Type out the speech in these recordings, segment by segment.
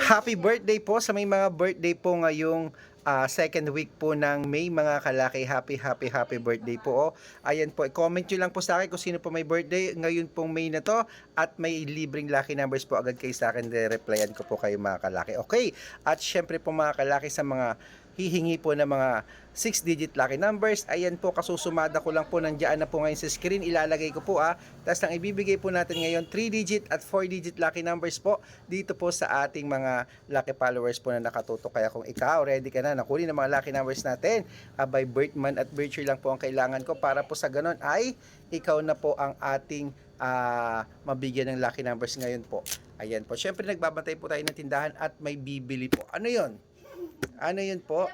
Happy birthday po sa may mga birthday po ngayong ah, second week po ng May mga kalaki. Happy, happy, happy birthday po. Oh. Ayan po, comment nyo lang po sa akin kung sino po may birthday ngayon pong May na to at may libreng lucky numbers po agad kayo sa akin. Replyan ko po kayo mga kalaki. Okay, at syempre po mga kalaki sa mga hihingi po ng mga 6-digit lucky numbers. Ayan po, kasusumada ko lang po nandiyan na po ngayon sa screen. Ilalagay ko po ah. Tapos ang ibibigay po natin ngayon, 3-digit at 4-digit lucky numbers po dito po sa ating mga lucky followers po na nakatutok. Kaya kung ikaw, ready ka na, nakuli ng mga lucky numbers natin, abay birth month at birth year lang po ang kailangan ko para po sa ganun ay ikaw na po ang ating ah, mabigyan ng lucky numbers ngayon po. Ayan po. Siyempre nagbabantay po tayo ng tindahan at may bibili po. Ano yon? Ano yun po?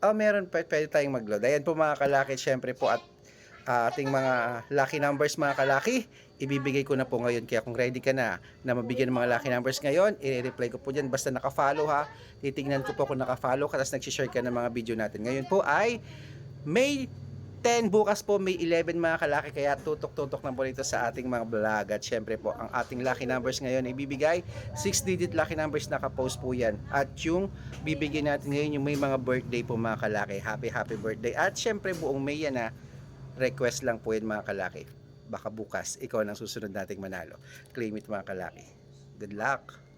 Oh, meron pa pwede tayong mag-load. Ayan po mga kalaki, syempre po at ah, ating mga lucky numbers mga kalaki, ibibigay ko na po ngayon. Kaya kung ready ka na na mabigyan ng mga lucky numbers ngayon, i-reply ko po dyan. Basta naka-follow ha. Titingnan ko po kung naka-follow ka, tapos nag-share ka ng mga video natin. Ngayon po ay May 10, bukas po May 11 mga kalaki. Kaya tutok-tutok na po dito sa ating mga vlog. At syempre po, ang ating lucky numbers ngayon ibibigay. 6-digit lucky numbers naka-post po yan. At yung bibigyan natin ngayon yung may mga birthday po mga kalaki. Happy, happy birthday. At syempre buong May yan na request lang po yan mga kalaki. Baka bukas, ikaw nang susunod nating manalo. Claim it mga kalaki. Good luck!